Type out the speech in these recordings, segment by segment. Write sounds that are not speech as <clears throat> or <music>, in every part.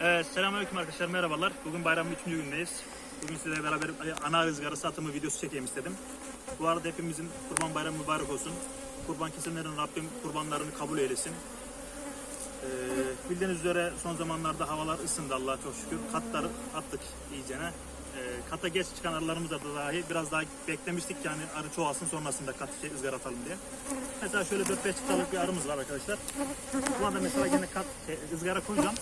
Ee, selamünaleyküm arkadaşlar, merhabalar. Bugün bayramın 3. gündeyiz. Bugün sizlerle beraber ana ızgara satımı videosu çekeyim istedim. Bu arada hepimizin kurban bayramı mübarek olsun. Kurban kesenlerin Rabbim kurbanlarını kabul eylesin. Ee, bildiğiniz üzere son zamanlarda havalar ısındı Allah'a çok şükür. Katları attık iyicene. Ee, kata geç çıkan arılarımız da dahi biraz daha beklemiştik yani arı çoğalsın sonrasında kat şey, ızgara atalım diye. Mesela şöyle 4-5 çıtalık bir arımız var arkadaşlar. Buna da mesela yine kat, şey, ızgara koyacağım.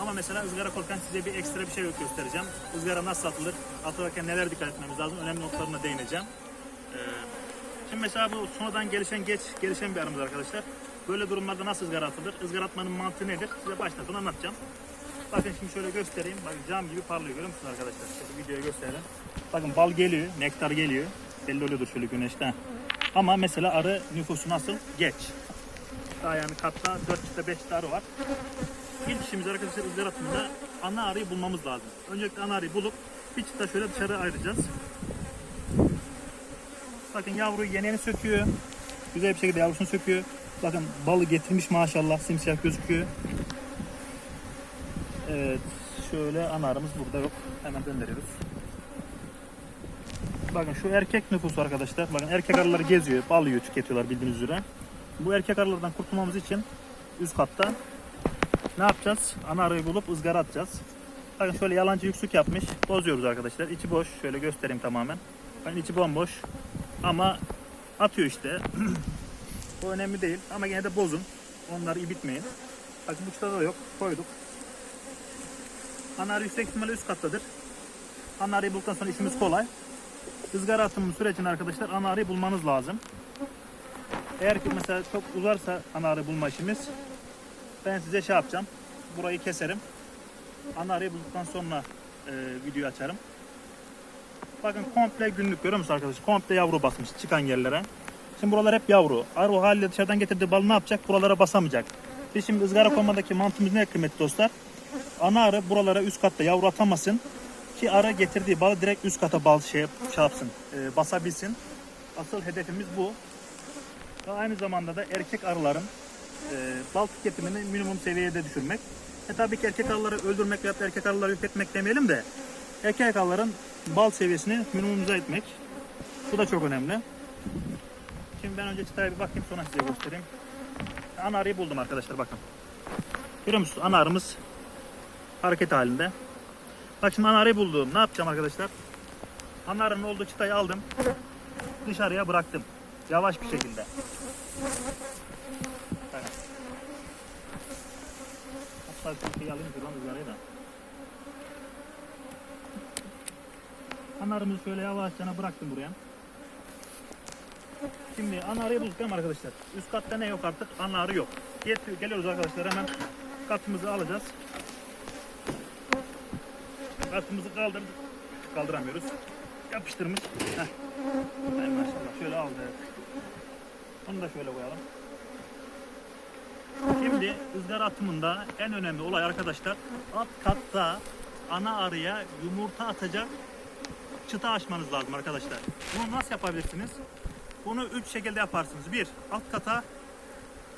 Ama mesela ızgara koyarken size bir ekstra bir şey göstereceğim. Izgara nasıl atılır, atılırken neler dikkat etmemiz lazım, önemli noktalarına değineceğim. Ee, şimdi mesela bu sonradan gelişen, geç gelişen bir arımız arkadaşlar. Böyle durumlarda nasıl ızgara atılır, ızgara atmanın mantığı nedir size baştan sona anlatacağım. Bakın şimdi şöyle göstereyim. Bakın cam gibi parlıyor görüyor musunuz arkadaşlar? Şöyle videoya gösterelim. Bakın bal geliyor, nektar geliyor. Belli oluyordur şöyle güneşte. Ama mesela arı nüfusu nasıl? Geç. Daha yani katta 4 çıta 5 çıta arı var. İlk işimiz arkadaşlar ızgara atımında ana arıyı bulmamız lazım. Öncelikle ana arıyı bulup bir çıta şöyle dışarı ayıracağız. Bakın yavruyu yeni yeni söküyor. Güzel bir şekilde yavrusunu söküyor. Bakın balı getirmiş maşallah simsiyah gözüküyor. Evet şöyle ana arımız burada yok. Hemen gönderiyoruz. Bakın şu erkek nüfusu arkadaşlar. Bakın erkek arıları geziyor, bal yiyor, tüketiyorlar bildiğiniz üzere. Bu erkek arılardan kurtulmamız için üst katta ne yapacağız? Ana arıyı bulup ızgara atacağız. Bakın şöyle yalancı yüksük yapmış. Bozuyoruz arkadaşlar. İçi boş. Şöyle göstereyim tamamen. Bakın içi bomboş. Ama atıyor işte. <clears throat> Bu önemli değil. Ama yine de bozun. Onları iyi bitmeyin. Bakın bu da yok. Koyduk. Ana yüksek ihtimalle üst kattadır. Ana arıyı bulduktan sonra işimiz kolay. Izgara atımı sürecinde arkadaşlar ana arıyı bulmanız lazım. Eğer ki mesela çok uzarsa ana arı bulma işimiz ben size şey yapacağım. Burayı keserim. Ana arıyı bulduktan sonra e, video açarım. Bakın komple günlük görüyor musunuz arkadaşlar? Komple yavru basmış çıkan yerlere. Şimdi buralar hep yavru. Arı o haliyle dışarıdan getirdiği bal ne yapacak? Buralara basamayacak. Biz şimdi ızgara koymadaki mantığımız ne kıymetli dostlar? Ana arı buralara üst katta yavru atamasın ki arı getirdiği balı direkt üst kata bal şey, yapsın, e, basabilsin. Asıl hedefimiz bu. Aynı zamanda da erkek arıların e, bal tüketimini minimum seviyede düşürmek. E tabii ki erkek arıları öldürmek veya erkek arıları yok etmek demeyelim de erkek arıların bal seviyesini minimumuza etmek. Bu da çok önemli. Şimdi ben önce çıtaya bir bakayım sonra size göstereyim. Ana buldum arkadaşlar bakın. Görüyor musunuz? Ana hareket halinde. Bak şimdi ana arıyı buldum. Ne yapacağım arkadaşlar? Ana arının olduğu çıtayı aldım. Dışarıya bıraktım. Yavaş bir şekilde. Hatta bir şey alayım şuradan ızgarayı da. Ana arımızı şöyle yavaşça bıraktım buraya. Şimdi ana arıyı bulduk arkadaşlar? Üst katta ne yok artık? Ana arı yok. Get- Geliyoruz arkadaşlar hemen katımızı alacağız. Katımızı kaldırdık. Kaldıramıyoruz. Yapıştırmış. Heh. Ay maşallah şöyle aldık. Onu da şöyle koyalım. Şimdi ızgara atımında en önemli olay arkadaşlar alt katta ana arıya yumurta atacak çıta açmanız lazım arkadaşlar. Bunu nasıl yapabilirsiniz? Bunu üç şekilde yaparsınız. Bir, alt kata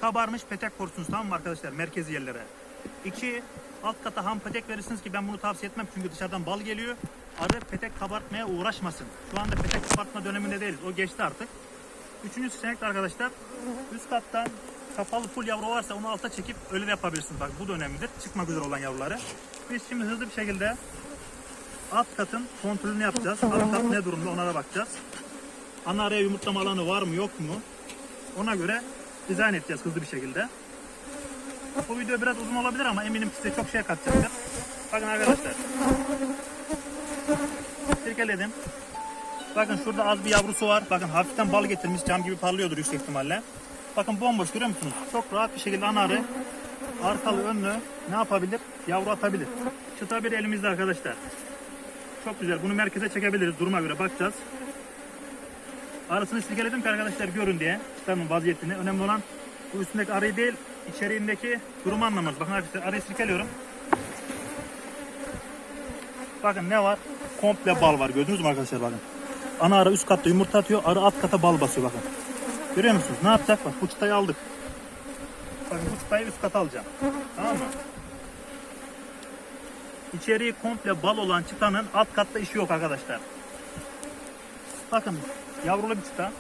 kabarmış petek korsunuz tamam mı arkadaşlar merkezi yerlere. İki, alt kata ham petek verirsiniz ki ben bunu tavsiye etmem çünkü dışarıdan bal geliyor. Arı petek kabartmaya uğraşmasın. Şu anda petek kabartma döneminde değiliz. O geçti artık. Üçüncü seçenek arkadaşlar üst kattan kapalı full yavru varsa onu alta çekip öyle de yapabilirsiniz. Bak bu da önemlidir. Çıkmak üzere olan yavruları. Biz şimdi hızlı bir şekilde alt katın kontrolünü yapacağız. Alt kat ne durumda ona da bakacağız. Ana araya yumurtlama alanı var mı yok mu? Ona göre dizayn edeceğiz hızlı bir şekilde. Bu video biraz uzun olabilir ama eminim size çok şey katacaktır. Bakın arkadaşlar. Sirkeledim. Bakın şurada az bir yavrusu var. Bakın hafiften bal getirmiş. Cam gibi parlıyordur yüksek ihtimalle. Bakın bomboş görüyor musunuz? Çok rahat bir şekilde ana arı arkalı önlü ne yapabilir? Yavru atabilir. Çıta bir elimizde arkadaşlar. Çok güzel. Bunu merkeze çekebiliriz. Duruma göre bakacağız. Arasını silkeledim ki arkadaşlar görün diye. Çıtanın vaziyetini. Önemli olan bu üstündeki arıyı değil, içeriğindeki durumu anlamanız. Bakın arkadaşlar arıyı silkeliyorum. Bakın ne var? Komple bal var. Gördünüz mü arkadaşlar bakın. Ana arı üst katta yumurta atıyor. Arı alt kata bal basıyor bakın. Görüyor musunuz? Ne yapacak? Bak bu aldık. Bakın bu üst kata alacağım. Tamam mı? içeriği komple bal olan çıtanın alt katta işi yok arkadaşlar. Bakın yavrulu bir çıta.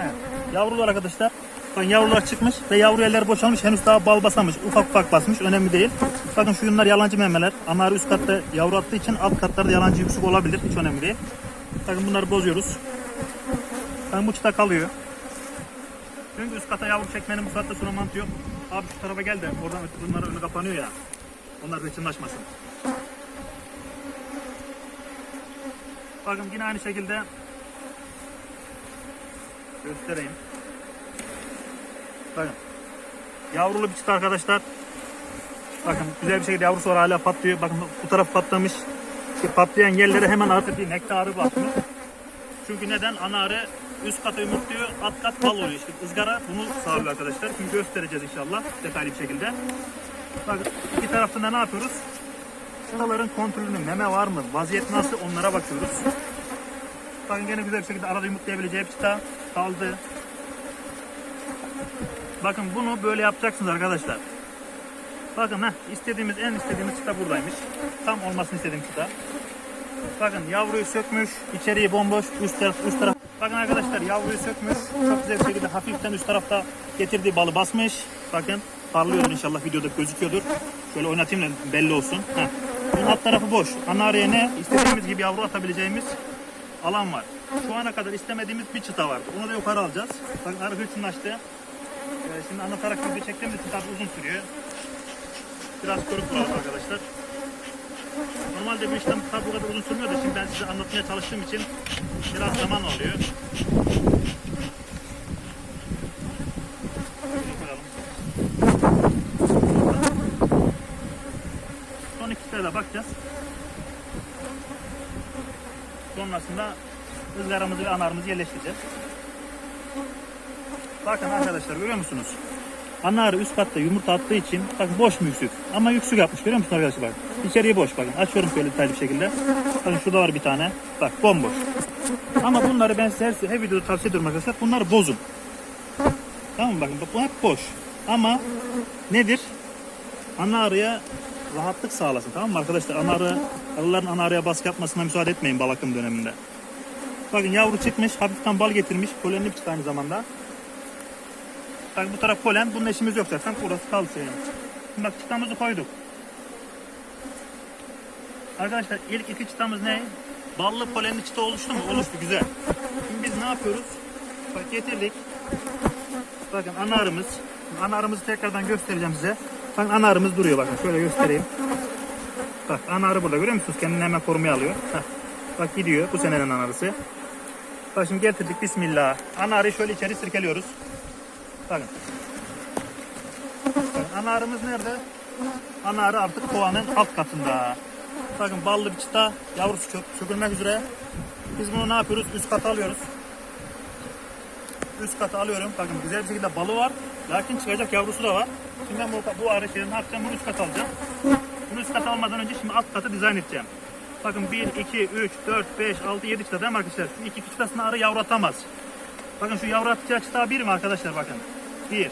Evet, yavrular arkadaşlar. Bakın yavrular çıkmış ve yavru yerler boşalmış. Henüz daha bal basamış. Ufak ufak basmış. Önemli değil. Bakın şu yunlar yalancı memeler. Anar üst katta yavru attığı için alt katlarda yalancı yüksek olabilir. Hiç önemli değil. Bakın bunları bozuyoruz. Bakın bu çıta kalıyor. Çünkü üst kata yavru çekmenin bu saatte sonra mantığı yok. Abi şu tarafa gel de oradan bunların önü kapanıyor ya. Onlar hırçınlaşmasın. Bakın yine aynı şekilde göstereyim. Bakın. Yavrulu bir çıta arkadaşlar. Bakın güzel bir şekilde yavrusu var hala patlıyor. Bakın bu taraf patlamış. İşte patlayan yerlere hemen artık bir nektarı basmış. Çünkü neden? Ana arı üst kata yumurtluyor, alt kat bal oluyor. İşte ızgara bunu sağlıyor arkadaşlar. Şimdi göstereceğiz inşallah detaylı bir şekilde. Bakın iki taraftan da ne yapıyoruz? Çıtaların kontrolünü, meme var mı, vaziyet nasıl onlara bakıyoruz. Bakın gene güzel bir şekilde arada yumurtlayabileceği bir çıta kaldı. Bakın bunu böyle yapacaksınız arkadaşlar. Bakın heh, istediğimiz en istediğimiz çıta buradaymış. Tam olmasını istediğim çıta. Bakın yavruyu sökmüş, içeriği bomboş, üst taraf, üst taraf. Bakın arkadaşlar yavruyu sökmüş, çok güzel bir şekilde hafiften üst tarafta getirdiği balı basmış. Bakın parlıyordur inşallah videoda gözüküyordur. Şöyle oynatayım da belli olsun. Heh. Bunun alt tarafı boş. Ana araya ne? İstediğimiz gibi yavru atabileceğimiz alan var. Şu ana kadar istemediğimiz bir çıta vardı. Onu da yukarı alacağız. Bakın arı hırçınlaştı. Ee, şimdi anlatarak video çektiğimiz için tabii uzun sürüyor. Biraz körük kuralım arkadaşlar. Normalde bu işlem bu kadar uzun sürmüyor da şimdi ben size anlatmaya çalıştığım için biraz zaman alıyor. Son iki sırada bakacağız. Sonrasında ızgaramızı ve anarımızı yerleştireceğiz. Bakın arkadaşlar görüyor musunuz? Ana üst katta yumurta attığı için bakın boş mu yüksük? Ama yüksük yapmış görüyor musun arkadaşlar bak. İçeriği boş bakın. Açıyorum şöyle detaylı bir şekilde. Bakın şurada var bir tane. Bak bomboş. Ama bunları ben size her, her videoda tavsiye ediyorum arkadaşlar. Bunları bozun. Tamam mı bakın bak bu hep boş. Ama nedir? Ana rahatlık sağlasın tamam mı arkadaşlar? Ana arı, arıların ana baskı yapmasına müsaade etmeyin bal akım döneminde. Bakın yavru çıkmış, hafiften bal getirmiş. Polenli çıktı aynı zamanda. Bak bu taraf polen, bunun işimiz yok zaten. Burası kalsın yani. Şimdi bak çıtamızı koyduk. Arkadaşlar ilk iki çıtamız ne? Ballı polenli çıta oluştu mu? Oluştu güzel. Şimdi biz ne yapıyoruz? Bak getirdik. Bakın ana arımız. Ana arımızı tekrardan göstereceğim size. Bakın ana arımız duruyor bakın. Şöyle göstereyim. Bak ana arı burada görüyor musunuz? Kendini hemen korumaya alıyor. Heh. Bak gidiyor bu senenin ana arısı. Bak şimdi getirdik bismillah. Ana arıyı şöyle içeri sirkeliyoruz. Bakın. Bakın ana arımız nerede? Ana arı artık kovanın alt katında. Bakın ballı bir çıta yavrusu çök, sökülmek üzere. Biz bunu ne yapıyoruz? Üst kata alıyoruz. Üst kata alıyorum. Bakın güzel bir şekilde balı var. Lakin çıkacak yavrusu da var. Şimdi ben bu, bu arı şeyini ne yapacağım? Bunu üst kata alacağım. Bunu üst kata almadan önce şimdi alt katı dizayn edeceğim. Bakın 1, 2, 3, 4, 5, 6, 7 çıta değil mi arkadaşlar? Şu iki çıtasını arı yavru atamaz. Bakın şu yavru atacağı çıta bir mi arkadaşlar bakın. Bir.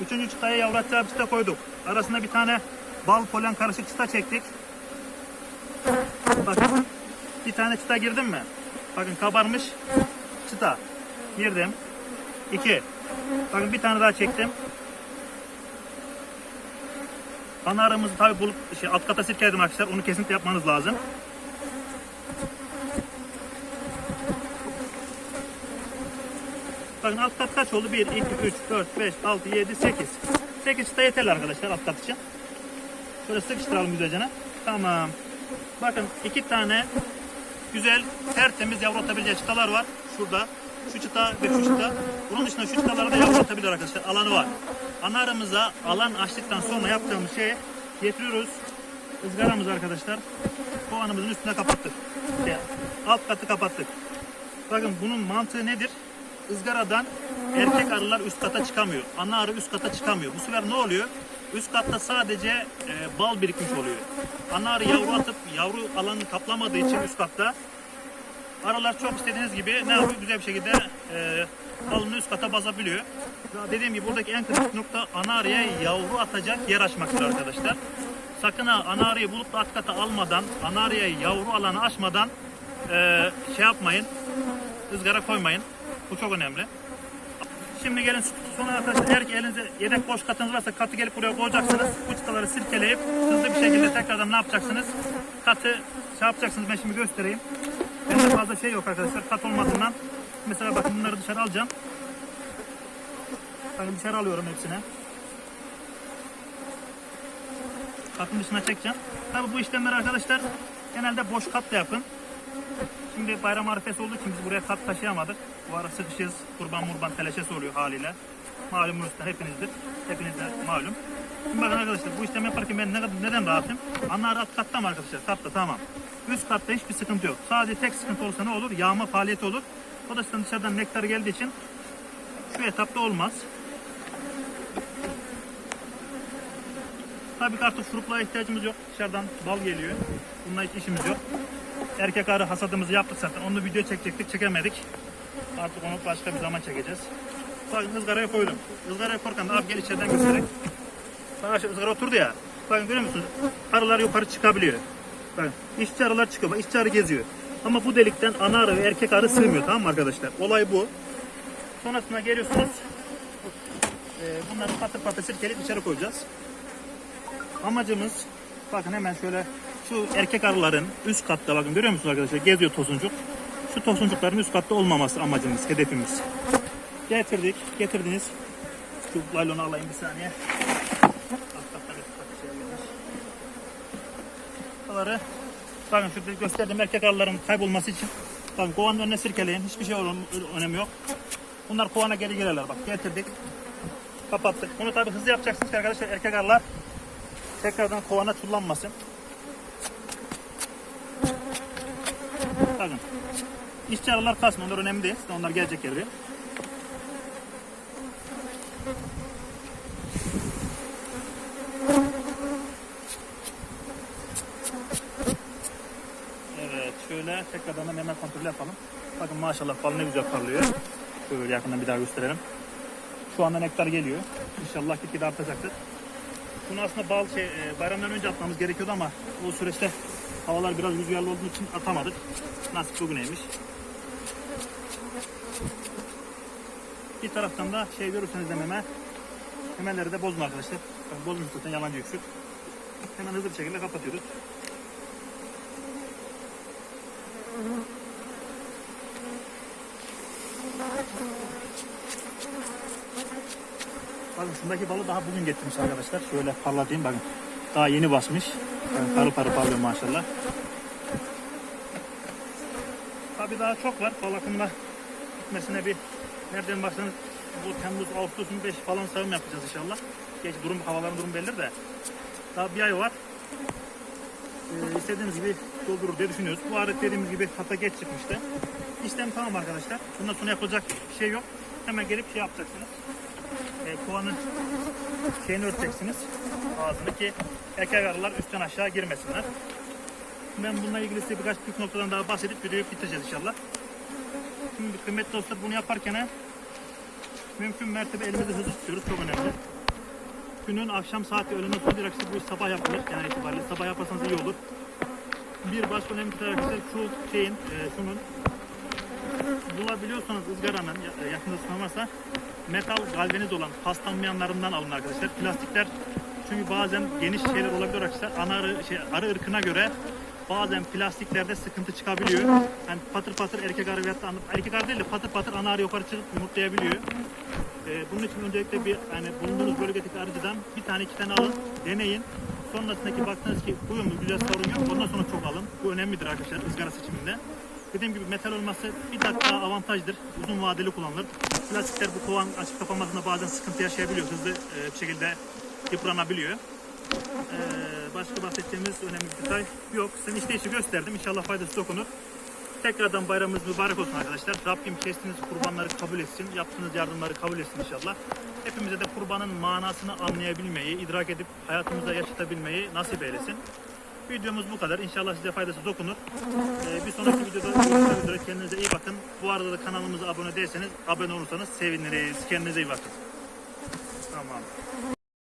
Üçüncü çıtaya yavru atacağı bir çıta koyduk. Arasına bir tane bal polen karışık çıta çektik. Bakın. Bir tane çıta girdim mi? Bakın kabarmış çıta. Girdim. İki. Bakın bir tane daha çektim. Ana aramızı tabi bulup şey, alt kata sirkeledim arkadaşlar. Onu kesinlikle yapmanız lazım. Bakın alt kat kaç oldu? 1, 2, 3, 4, 5, 6, 7, 8. 8 çıta yeterli arkadaşlar alt kat için. Şöyle sıkıştıralım güzelce. Tamam. Bakın iki tane güzel tertemiz yavru atabileceği çıtalar var. Şurada. Şu çıta ve şu çıta. Bunun dışında şu çıtalara yavru atabilir arkadaşlar. Alanı var. Ana aramıza alan açtıktan sonra yaptığımız şey getiriyoruz. ızgaramızı arkadaşlar. Kovanımızın üstüne kapattık. İşte alt katı kapattık. Bakın bunun mantığı nedir? Izgaradan erkek arılar üst kata çıkamıyor. Ana arı üst kata çıkamıyor. Bu sefer ne oluyor? Üst katta sadece e, bal birikmiş oluyor. Ana arı yavru atıp yavru alanını kaplamadığı için üst katta Arılar çok istediğiniz gibi ne yapıyor? Güzel bir şekilde e, balını üst kata basabiliyor. Dediğim gibi buradaki en kritik nokta ana arıya yavru atacak yer açmaktır arkadaşlar. Sakın ha ana arıyı bulup da alt kata almadan, ana arıya yavru alanı açmadan e, şey yapmayın, ızgara koymayın. Bu çok önemli. Şimdi gelin sonra arkadaşlar eğer ki elinizde yedek boş katınız varsa katı gelip buraya koyacaksınız. Bu çıtaları sirkeleyip hızlı bir şekilde tekrardan ne yapacaksınız? Katı şey yapacaksınız ben şimdi göstereyim. Bende fazla şey yok arkadaşlar kat olmadığından. Mesela bakın bunları dışarı alacağım. Bakın dışarı alıyorum hepsini. Katın dışına çekeceğim. Tabi bu işlemleri arkadaşlar genelde boş katla yapın. Şimdi bayram arifesi olduğu için biz buraya kat taşıyamadık. Bu ara sıkışız, kurban murban telaşesi oluyor haliyle. Malumunuz da hepinizdir. Hepiniz de malum. Şimdi bakın arkadaşlar bu işlemi yaparken ben ne, neden rahatım? Anlar alt katta mı arkadaşlar? Katta tamam. Üst katta hiçbir sıkıntı yok. Sadece tek sıkıntı olursa ne olur? Yağma faaliyeti olur. O da sizden dışarıdan nektar geldiği için şu etapta olmaz. Tabii ki artık şuruplara ihtiyacımız yok. Dışarıdan bal geliyor. Bununla hiç işimiz yok. Erkek arı hasadımızı yaptık zaten. Onu video çekecektik, çekemedik. Artık onu başka bir zaman çekeceğiz. Bakın ızgaraya koydum. Izgaraya korkan da abi gel içeriden göstereyim. Bak aşağı ızgara oturdu ya. Bakın görüyor musunuz? Arılar yukarı çıkabiliyor. Bakın işçi arılar çıkıyor. Bak işçi arı geziyor. Ama bu delikten ana arı ve erkek arı sığmıyor tamam mı arkadaşlar? Olay bu. Sonrasında geliyorsunuz. Ee, bunları patır patır sirkeleyip içeri koyacağız. Amacımız bakın hemen şöyle şu erkek arıların üst katta bakın görüyor musunuz arkadaşlar geziyor tosuncuk. Şu tosuncukların üst katta olmaması amacımız, hedefimiz. Getirdik, getirdiniz. Şu laylonu alayım bir saniye. Buraları bakın şurada gösterdiğim erkek arıların kaybolması için bakın kovanın önüne sirkeleyin. Hiçbir şey önemi yok. Bunlar kovana geri girerler bak getirdik. Kapattık. Bunu tabi hızlı yapacaksınız ki arkadaşlar erkek arılar tekrardan kovana tullanmasın. Bakın. İşçi arılar kasma. Onlar önemli değil. Onlar gelecek yeri. Evet. Şöyle tekrardan da hemen kontrol yapalım. Bakın maşallah bal ne güzel parlıyor. Şöyle yakından bir daha gösterelim. Şu anda nektar geliyor. İnşallah gitgide artacaktır. Bunu aslında bal şey, e, bayramdan önce atmamız gerekiyordu ama o süreçte havalar biraz rüzgarlı olduğu için atamadık. Nasip bugüneymiş. Bir taraftan da şey görürseniz de meme, memeleri de bozma arkadaşlar. Bozmuş zaten yalancı yüksük. Hemen hızlı bir şekilde kapatıyoruz. Bakın şundaki balı daha bugün getirmiş arkadaşlar. Şöyle parlatayım bakın. Daha yeni basmış. Yani parıl parıl parlıyor maşallah. Tabii daha çok var. Bal akımına gitmesine bir nereden baksanız bu Temmuz, Ağustos'un 5 falan sağım yapacağız inşallah. Geç durum, havaların durumu belli de. Daha bir ay var. Ee, istediğimiz gibi doldurur diye düşünüyoruz. Bu arada dediğimiz gibi hata geç çıkmıştı. İşlem tamam arkadaşlar. Bundan sonra yapılacak bir şey yok. Hemen gelip şey yapacaksınız. Ee, kovanın şeyini örteceksiniz. Ağzını ki erkek arılar üstten aşağı girmesinler. Ben bununla ilgili size birkaç püf noktadan daha bahsedip videoyu bitireceğiz inşallah. Şimdi kıymetli dostlar bunu yaparken mümkün mertebe elimizi hızlı tutuyoruz. Çok önemli. Günün akşam saati öğleden sonra akşam bu iş sabah yapılır. Yani itibariyle sabah yaparsanız iyi olur. Bir başka önemli bir arkadaşlar şu şeyin, e, şunun bulabiliyorsanız ızgaranın ya- yakında ısınamazsa metal galvaniz olan paslanmayanlarından alın arkadaşlar. Plastikler çünkü bazen geniş şeyler olabiliyor arkadaşlar. Ana arı, şey, arı ırkına göre bazen plastiklerde sıkıntı çıkabiliyor. Yani patır patır erkek arı veyahut da erkek arı değil de patır patır ana arı yukarı çıkıp yumurtlayabiliyor. Ee, bunun için öncelikle bir yani bulunduğunuz bölgedeki arıcıdan bir tane iki tane alın, deneyin. Sonrasındaki baktınız ki uyumlu, güzel sorun yok. Ondan sonra çok alın. Bu önemlidir arkadaşlar ızgara seçiminde. Dediğim gibi metal olması bir daha avantajdır. Uzun vadeli kullanılır. Plastikler bu kovan açıp kapamasında bazen sıkıntı yaşayabiliyor. Hızlı e, bir şekilde yıpranabiliyor. Ee, başka bahsedeceğimiz önemli bir detay yok. Size işte işi gösterdim. İnşallah faydası dokunur. Tekrardan bayramımız mübarek olsun arkadaşlar. Rabbim kestiğiniz kurbanları kabul etsin. Yaptığınız yardımları kabul etsin inşallah. Hepimize de kurbanın manasını anlayabilmeyi, idrak edip hayatımıza yaşatabilmeyi nasip eylesin. Videomuz bu kadar. İnşallah size faydası dokunur. Ee, bir sonraki videoda görüşmek üzere. Kendinize iyi bakın. Bu arada da kanalımıza abone değilseniz abone olursanız seviniriz. Kendinize iyi bakın. Tamam.